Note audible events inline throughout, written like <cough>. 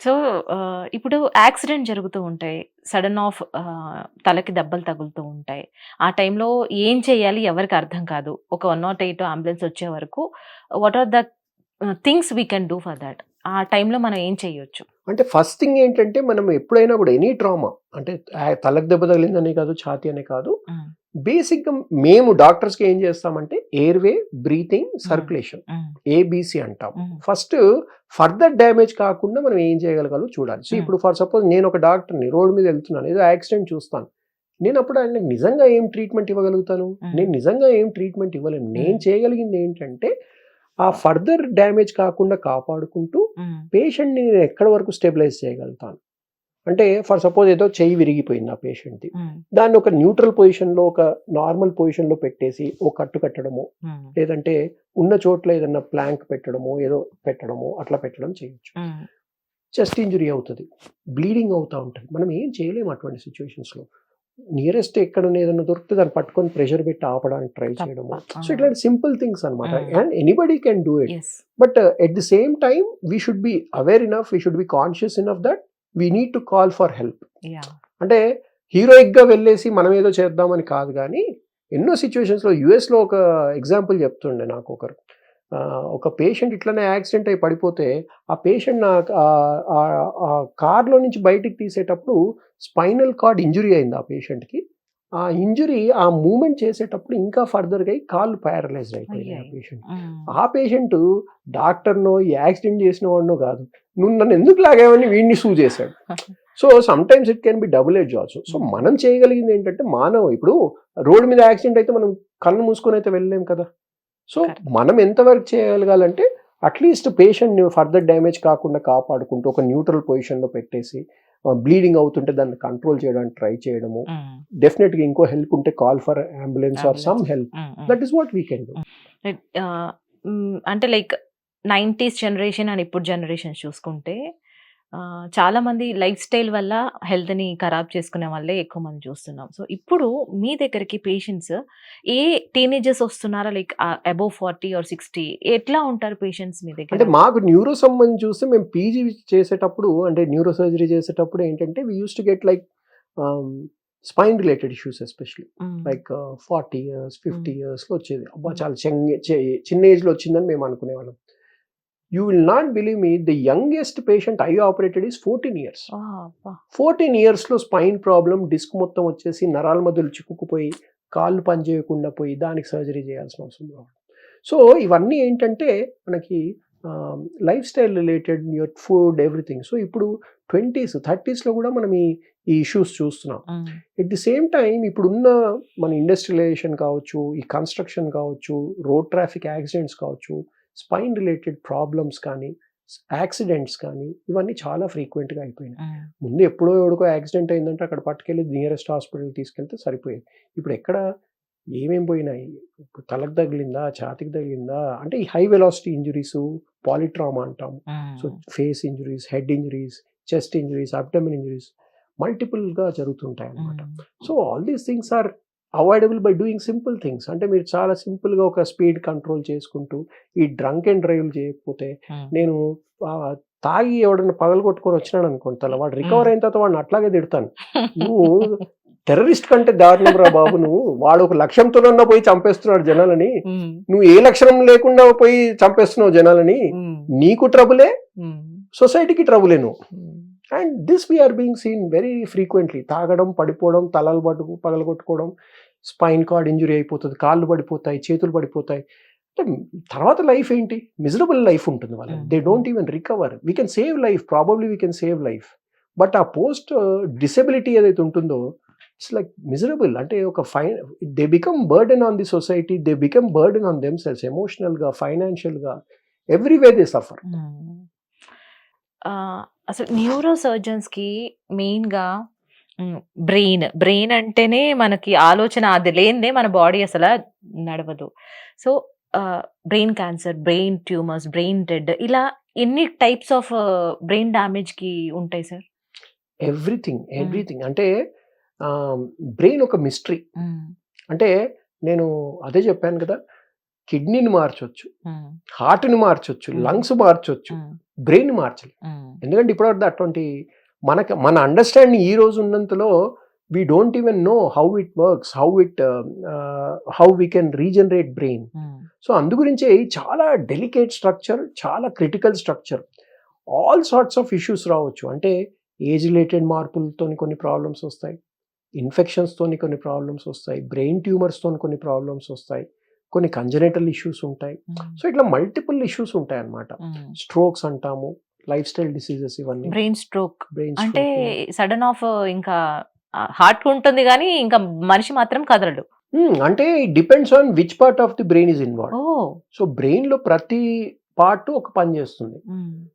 So ఇప్పుడు accident జరుగుతూ ఉంటాయి. సడన్ ఆఫ్ తలకి దెబ్బలు తగులుతూ ఉంటాయి. ఆ టైంలో ఏం చేయాలి ఎవరికి అర్థం కాదు. ఒక 108 అంబులెన్స్ వచ్చే వరకు what are the things we can do for that ఆ టైంలో మనం ఏం చేయొచ్చు? అంటే ఫస్ట్ థింగ్ ఏంటంటే మనం ఎప్పుడైనా కూడా ఎనీ ట్రామా అంటే తలకు దెబ్బ తగిలిందనే కాదు, ఛాతీ అనే కాదు. బేసిక్‌గా మేము డాక్టర్స్‌కి ఏం చేస్తామంటే airway, breathing. Circulation. A B C అంటాం. ఫస్ట్ ఫర్దర్ డ్యామేజ్ కాకుండా మనం ఏం చేయగలగాలో చూడాలి. సో. ఇప్పుడు ఫర్ సపోజ్ నేను ఒక డాక్టర్‌ని రోడ్ మీద వెళ్తున్నాను. ఏదో యాక్సిడెంట్ చూస్తాను. నేను అప్పుడు ఆయనకి నిజంగా ఏం ట్రీట్మెంట్ ఇవ్వగలుగుతాను? నేను నిజంగా ఏం ట్రీట్మెంట్ ఇవ్వలేను. నేను. చేయగలిగింది ఏంటంటే ఆ ఫర్దర్ డ్యామేజ్ కాకుండా కాపాడుకుంటూ. పేషెంట్‌ని నేను ఎక్కడి వరకు స్టెబిలైజ్ చేయగలుగుతాను. అంటే ఫర్ సపోజ్ ఏదో చెయ్యి విరిగిపోయింది ఆ పేషెంట్‌ది. దాన్ని ఒక న్యూట్రల్ పొజిషన్‌లో ఒక నార్మల్ పొజిషన్‌లో పెట్టేసి ఓ కట్టు కట్టడమో. లేదంటే ఉన్న చోట్ల ఏదన్నా ప్లాంక్ పెట్టడమో, ఏదో పెట్టడమో అట్లా పెట్టడం చేయొచ్చు. చెస్ట్ ఇంజ్యూరీ అవుతది. బ్లీడింగ్ అవుతా ఉంటది. మనం ఏం చేయలేము అటువంటి సిట్యుయేషన్స్‌లో. నియరెస్ట్ ఎక్కడన్నా ఏదన్నా దొరికితే దాన్ని పట్టుకొని ప్రెషర్ పెట్టి ఆపడానికి ట్రై. ఆ! సో ఇట్లాంటి సింపుల్ థింగ్స్ అన్నమాట. హ్మ్. And anybody can do it. But at the same time we should be aware enough, we should be conscious enough that we need to call for help. అంటే హీరోయిక్‌గా వెళ్ళేసి మనం ఏదో చేద్దామని కాదు గానీ, ఎన్నో సిట్యుయేషన్స్‌లో యూఎస్‌లో ఒక ఎగ్జాంపుల్ చెప్తుండే నాకొకరు. ఆహ్, ఒక పేషెంట్ ఇట్లనే యాక్సిడెంట్ అయ్యి పడిపోతే, ఆ పేషెంట్ ఆ కార్‌లో నుంచి బయటికి తీసేటప్పుడు స్పైనల్ కార్డ్ ఇంజ్యూరీ అయింది ఆ పేషెంట్‌కి. ఆ ఇంజ్యూరీ ఆ మూవ్‌మెంట్ చేసేటప్పుడు ఇంకా ఫర్దర్‌గా అయ్యి కాళ్ళు పారలైజ్డ్ అయిపోయినాయి ఆ! పేషెంట్. ఆ పేషెంట్ డాక్టర్‌నో, ఈ యాక్సిడెంట్ చేసిన వాడినో కాదు. నువ్వు నన్ను ఎందుకు లాగావని వీడిని సూ చేశాడు. <laughs> So sometimes it can be double edge also. So. మనం చేయగలిగింది ఏంటంటే మానవ ఇప్పుడు రోడ్ మీద యాక్సిడెంట్ అయితే మనం కళ్ళు మూసుకొని అయితే వెళ్ళలేం కదా! సో. మనం ఎంతవరకు చేయగలగాలంటే అట్‌లీస్ట్ పేషెంట్‌ని ఫర్దర్ డ్యామేజ్ కాకుండా కాపాడుకుంటూ ఒక న్యూట్రల్ పొజిషన్‌లో పెట్టేసి బ్లీడింగ్ అవుతుంటే దాన్ని కంట్రోల్ చేయడానికి ట్రై చేయడము. డెఫినిట్‌గా ఇంకో హెల్ప్ ఉంటే call for ambulance or some. Help. That is what we can. అంటే లైక్ 90స్ జనరేషన్ అండ్ ఇప్పుడు జనరేషన్స్ చూసుకుంటే ఆహ్, చాలామంది లైఫ్ స్టైల్ వల్ల హెల్త్‌ని ఖరాబ్ చేసుకునే వాళ్ళే ఎక్కువ మంది చూస్తున్నాం. సో ఇప్పుడు మీ దగ్గరికి పేషెంట్స్ ఏ టీనేజర్స్ వస్తున్నారా? లైక్ అబోవ్ 40 ఆర్ 60 ఎట్లా ఉంటారు పేషెంట్స్ మీ దగ్గర? అంటే మాకు న్యూరో సంబంధించి చూస్తే మేము పీజీ చేసేటప్పుడు అంటే న్యూరో సర్జరీ చేసేటప్పుడు ఏంటంటే we used to get like spine related issues especially. Hmm. Like 40 years, 50 hmm. ఇయర్స్‌లో వచ్చేది. అబ్బా! చాలా చిన్న ఏజ్‌లో వచ్చిందని మేము అనుకునేవాళ్ళం. You will not believe me the youngest patient I operated is 14 years. 14 ఇయర్స్‌లో స్పైన్ ప్రాబ్లమ్ డిస్క్ మొత్తం వచ్చేసి నరాల మధ్యలో చిక్కుకుపోయి, కాళ్ళు పనిచేయకుండా పోయి దానికి సర్జరీ చేయాల్సిన అవసరం రావడం. సో ఇవన్నీ ఏంటంటే మనకి life style related your food everything. So ఇప్పుడు 20స్, 30స్‌లో కూడా మనం ఈ ఈ ఇష్యూస్ చూస్తున్నాం. ఎట్ ది సేమ్ టైమ్ ఇప్పుడున్న మన ఇండస్ట్రియలైజేషన్ కావచ్చు, ఈ కన్‌స్ట్రక్షన్ కావచ్చు, రోడ్ ట్రాఫిక్ యాక్సిడెంట్స్ కావచ్చు, స్పైన్ రిలేటెడ్ ప్రాబ్లమ్స్ కానీ, యాక్సిడెంట్స్ కానీ ఇవన్నీ చాలా ఫ్రీక్వెంట్‌గా అయిపోయినాయి. ముందు ఎప్పుడో ఎవడికో యాక్సిడెంట్ అయిందంటే అక్కడ పట్టుకెళ్ళి నియరెస్ట్ హాస్పిటల్‌కి తీసుకెళ్తే సరిపోయేది. ఇప్పుడు ఎక్కడ ఏమేం పోయినాయి? తలకు తగిలిందా? ఛాతీకి తగిలిందా? అంటే ఈ హై వెలాసిటీ ఇంజ్యూరీసు, పాలిట్రామా అంటాం. So. Face injuries, head injuries, chest injuries, abdomen injuries మల్టిపుల్‌గా జరుగుతుంటాయన్నమాట. హ్మ్. So all these things are avoidable by doing simple things. అంటే మీరు చాలా సింపుల్‌గా ఒక స్పీడ్ కంట్రోల్ చేసుకుంటూ, ఈ డ్రంక్ అండ్ డ్రైవ్‌లు చేయకపోతే. నేను తాగి ఎవడన్నా పగలగొట్టుకొని వచ్చినాడనుకోండి తల వాడు రికవర్. అయిన తర్వాత వాడిని అట్లాగే తిడతాను. <laughs> నువ్వు టెర్రరిస్ట్ కంటే దారుణంరా బాబు నువ్వు. వాడు ఒక లక్ష్యంతోనన్నా పోయి చంపేస్తున్నాడు జనాలని. నువ్వు ఏ లక్షణం లేకుండా పోయి చంపేస్తున్నావు జనాలని. నీకు ట్రబులే. సొసైటీకి ట్రబులే నువ్వు. And this we are being seen very frequently. తాగడం, పడిపోవడం, తలలు పట్టు పగలగొట్టుకోవడం, స్పైన్ కార్డ్ ఇంజ్యూరీ అయిపోతది. కాళ్ళు పడిపోతాయి, చేతులు పడిపోతాయి. అంటే తర్వాత లైఫ్ ఏంటి? మిజరబుల్ లైఫ్ ఉంటుంది వాళ్ళది. హ్మ్. They. Don't even recover. We can save life. Probably we can save life. But ఆ పోస్ట్ డిసెబిలిటీ ఏదైతే ఉంటుందో ఇట్స్ లైక్ మిజరబుల్. అంటే ఒక ఫై they become burden on the society. They become burden on themselves ఎమోషనల్‌గా, ఫైనాన్షియల్‌గా ఎవ్రీవే దే సఫర్. అసలు neuro సర్జన్స్‌కి మెయిన్‌గా హ్మ్. బ్రెయిన్. బ్రెయిన్ అంటేనే మనకి ఆలోచన అది లేనిదే మన బాడీ అసల నడవదు. So ah, brain cancer, brain tumours, brain dead ఇలా ఎన్ని టైప్స్ ఆఫ్ బ్రెయిన్ డ్యామేజ్‌కి ఉంటాయి సార్? ఎవ్రీథింగ్, హ్మ్. ఎవ్రీథింగ్. అంటే ఆహ్, బ్రెయిన్ ఒక మిస్టరీ. హ్మ్. అంటే నేను అదే చెప్పాను కదా! కిడ్నీని మార్చొచ్చు హార్ట్ని మార్చొచ్చు. లంగ్స్ మార్చొచ్చు బ్రెయిన్ మార్చలేదు ఎందుకంటే ఇప్పటివరకు అటువంటి మనకి మన అండర్స్టాండింగ్ ఈ రోజు ఉన్నంతలో we don't even know how it works how it how we can regenerate brain so అందు గురించే చాలా డెలికేట్ స్ట్రక్చర్ చాలా critical structure all sorts of issues రావచ్చు. అంటే ఏజ్ రిలేటెడ్ మార్పులతో కొన్ని ప్రాబ్లమ్స్ వస్తాయి. ఇన్ఫెక్షన్స్తో కొన్ని ప్రాబ్లమ్స్ వస్తాయి. బ్రెయిన్ ట్యూమర్స్తో కొన్ని ప్రాబ్లమ్స్ వస్తాయి. కొన్ని కంజనెటల్ ఇష్యూస్ ఉంటాయి. సో ఇట్లా మల్టిపుల్ ఇష్యూస్ ఉంటాయి అన్నమాట. స్ట్రోక్స్ అంటాము. లైఫ్ స్టైల్ డిసీజెస్ ఇవన్నీ బ్రెయిన్ స్ట్రోక్ బ్రెయిన్ అంటే సడన్ ఆఫ్ ఇంకా హార్ట్ ఉంటుంది కానీ ఇంకా మనిషి మాత్రం కదలడు. అంటే depends on which part of the brain is involve so బ్రెయిన్లో ప్రతి పార్ట్ ఒక పని చేస్తుంది.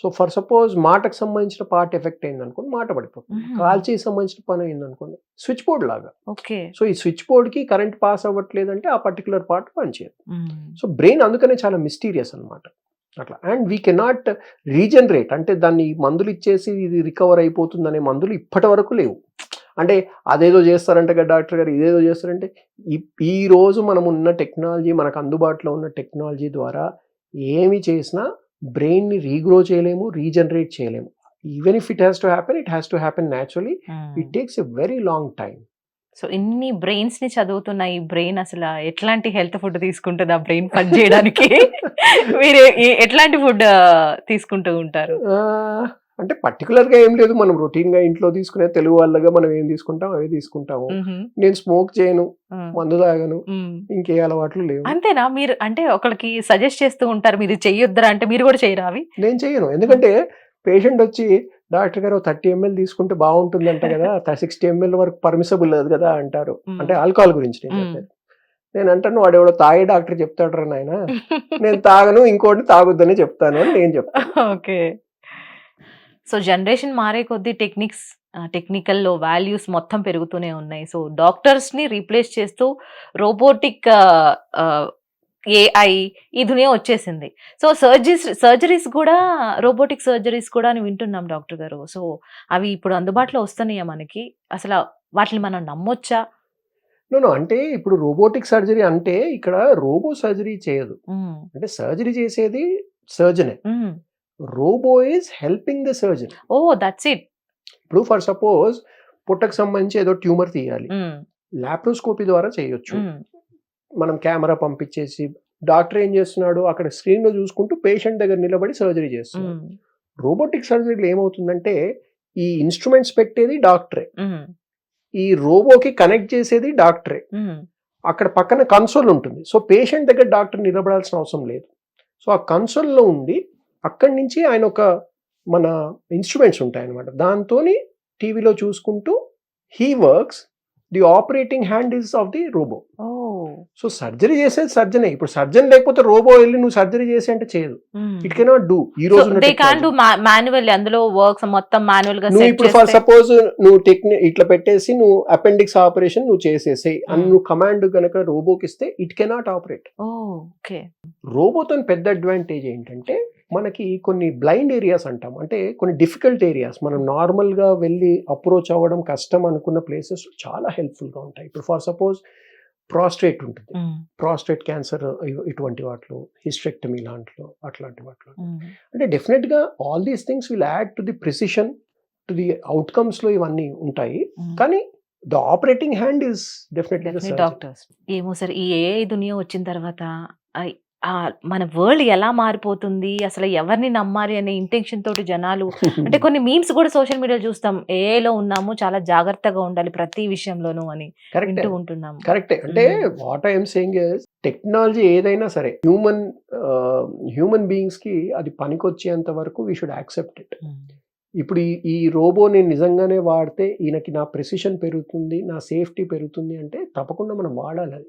సో ఫర్ సపోజ్ మాటకు సంబంధించిన పార్ట్ ఎఫెక్ట్ అయింది అనుకోండి మాట పడిపోతుంది. మ్మ్. కాల్చేకి సంబంధించిన పని అయింది అనుకోండి స్విచ్ బోర్డ్ లాగా. ఓకే. సో ఈ స్విచ్ బోర్డ్కి కరెంట్ పాస్ అవ్వట్లేదంటే ఆ పర్టికులర్ పార్ట్ పనిచేయదు. సో బ్రెయిన్ అందుకనే చాలా మిస్టీరియస్ అన్నమాట. అట్లా. అండ్ వీ కెనాట్ రీజనరేట్ అంటే దాన్ని మందులు ఇచ్చేసి ఇది రికవర్ అయిపోతుంది అనే మందులు ఇప్పటి వరకు లేవు. అంటే అదేదో చేస్తారంట కదా డాక్టర్ గారు ఇదేదో చేస్తారంటే ఈ- రోజు మనం ఉన్న టెక్నాలజీ మనకు అందుబాటులో ఉన్న టెక్నాలజీ ద్వారా ఏమి చేసినా బ్రెయిన్ని రీగ్రో చేయలేము రీజనరేట్ చేయలేము. Even if it has to happen it has to happen naturally. It takes a very long time so ఇన్ని బ్రెయిన్స్ని చదువుతున్న ఈ బ్రెయిన్ అసలు ఎట్లాంటి హెల్త్ ఫుడ్ తీసుకుంటుంది ఆ బ్రెయిన్ పని చేయడానికి? <laughs> మీరు ఎట్లాంటి ఫుడ్ తీసుకుంటూ ఉంటారు? అంటే particular గా ఏం లేదు. మనం routine గా ఇంట్లో తీసుకునే తెలుగు వాళ్ళగా మనం ఏం తీసుకుంటాం? అవే తీసుకుంటాము. నేను స్మోక్ చేయను. మందు తాగను. ఇంకే అలవాట్లు లేవు. అంతేనా? మీరు అంటే ఒకరికి సజెస్ట్ చేస్తూ ఉంటారు మీరు చెయ్యొద్దరా అంటే మీరు కూడా చేయరా అవి? నేను చేయను ఎందుకంటే పేషెంట్ వచ్చి డాక్టర్ గారు థర్టీ ఎంఎల్ తీసుకుంటే బాగుంటుందంట కదా <laughs> సిక్స్టీ ఎంఎల్ వరకు పర్మిసబుల్ లేదు కదా అంటారు. అంటే ఆల్కహాల్ గురించి నేను నేను అంటాను వాడు ఎవడో తాగే డాక్టర్ చెప్తాడు రా నాయన. <laughs> నేను తాగను ఇంకోటి తాగొద్దని చెప్తాను అని నేను చెప్తాను ఓకే. సో జనరేషన్ మారే కొద్దీ టెక్నిక్స్ టెక్నికల్లో వాల్యూస్ మొత్తం పెరుగుతూనే ఉన్నాయి. సో డాక్టర్స్ని రీప్లేస్ చేస్తూ రోబోటిక్ ఏఐ ఈ దునియా వచ్చేసింది. సో సర్జరీస్ సర్జరీస్ కూడా రోబోటిక్ సర్జరీస్ కూడా అని వింటున్నాం డాక్టర్ గారు. సో అవి ఇప్పుడు అందుబాటులో వస్తున్నాయా మనకి? అసలు వాటిని మనం నమ్మొచ్చా? నో నో అంటే ఇప్పుడు రోబోటిక్ సర్జరీ అంటే ఇక్కడ రోబో సర్జరీ చేయదు. అంటే సర్జరీ చేసేది సర్జనే. Robo is helping the surgeon oh that's it ఇప్పుడు ఫర్ సపోజ్ పుట్టకు సంబంధించి ఏదో ట్యూమర్ తీయాలి. లాప్రోస్కోపీ ద్వారా చేయొచ్చు. మనం కెమెరా పంపించేసి డాక్టర్ ఏం చేస్తున్నాడు? అక్కడ స్క్రీన్లో చూసుకుంటూ పేషెంట్ దగ్గర నిలబడి సర్జరీ చేస్తున్నాడు. రోబోటిక్ సర్జరీలో ఏమవుతుందంటే ఈ ఇన్స్ట్రుమెంట్స్ పెట్టేది డాక్టరే. ఈ రోబోకి కనెక్ట్ చేసేది డాక్టరే. అక్కడ పక్కన కన్సోల్ ఉంటుంది. సో పేషెంట్ దగ్గర డాక్టర్ నిలబడాల్సిన అవసరం లేదు. సో ఆ కన్సోల్లో ఉండి అక్కడి నుంచి ఆయన ఒక మన ఇన్స్ట్రుమెంట్స్ ఉంటాయి అనమాట దాంతో టీవీలో చూసుకుంటూ he works the operating hand is of the robo. So surgery చేసేది సర్జనే. ఇప్పుడు సర్జన్ లేకపోతే రోబో వెళ్ళి నువ్వు సర్జరీ చేసి అంటే చేయదు. ఇట్ కెనాట్ డూ ఈ రోజు మాన్యువల్ అందులో వర్క్స్ మొత్తం మాన్యువల్గా నువ్వు ఇప్పుడు ఫర్ సపోజ్ నువ్వు టెక్ని ఇట్లా పెట్టేసి నువ్వు అపెండిక్స్ ఆపరేషన్ నువ్వు చేసేసేయి. అని Hmm. నువ్వు కమాండ్ కనుక రోబోకి ఇస్తే ఇట్ కెనాట్ ఆపరేట్ ఓకే రోబోతో పెద్ద అడ్వాంటేజ్ ఏంటంటే మనకి కొన్ని బ్లైండ్ ఏరియాస్ అంటాం. అంటే కొన్ని డిఫికల్ట్ ఏరియాస్ మనం నార్మల్గా వెళ్ళి అప్రోచ్ అవ్వడం కష్టం అనుకున్న ప్లేసెస్ చాలా హెల్ప్ఫుల్గా ఉంటాయి. ఇప్పుడు ఫర్ సపోజ్ ప్రాస్ట్రేట్ ఉంటుంది. ప్రాస్ట్రేట్ క్యాన్సర్ ఇటువంటి వాటిలో హిస్ట్రెక్టమీ లాంటిలో అట్లాంటి వాటిలో. అంటే డెఫినెట్గా all these things will add to the precision to the అవుట్కమ్స్లో ఇవన్నీ ఉంటాయి. కానీ the operating hand is definitely doctors. ఏమో సార్ ఈ ఏఐ దునియా వచ్చిన తర్వాత ఐ- ఆ మన వరల్డ్ ఎలా మారిపోతుంది అసలు ఎవరిని నమ్మాలి అనే ఇంటెన్షన్ తోటి జనాలు <laughs> అంటే కొన్ని మీమ్స్ కూడా సోషల్ మీడియాలో చూస్తాం. AI లో ఉన్నాము చాలా జాగ్రత్తగా ఉండాలి ప్రతి విషయంలోనూ అని కరెక్ట్ వింటూ ఉంటున్నాము. కరెక్టే అంటే what I'm saying is technology ఏదైనా సరే హ్యూమన్ హ్యూమన్ బీయింగ్స్కి అది పనికొచ్చేంత వరకు వీ షుడ్ యాక్సెప్ట్ ఇట్ ఇప్పుడు ఈ ఈ రోబో నేను నిజంగానే వాడితే ఈయనకి నా ప్రెసిషన్ పెరుగుతుంది నా సేఫ్టీ పెరుగుతుంది అంటే తప్పకుండా మనం వాడాలి అది.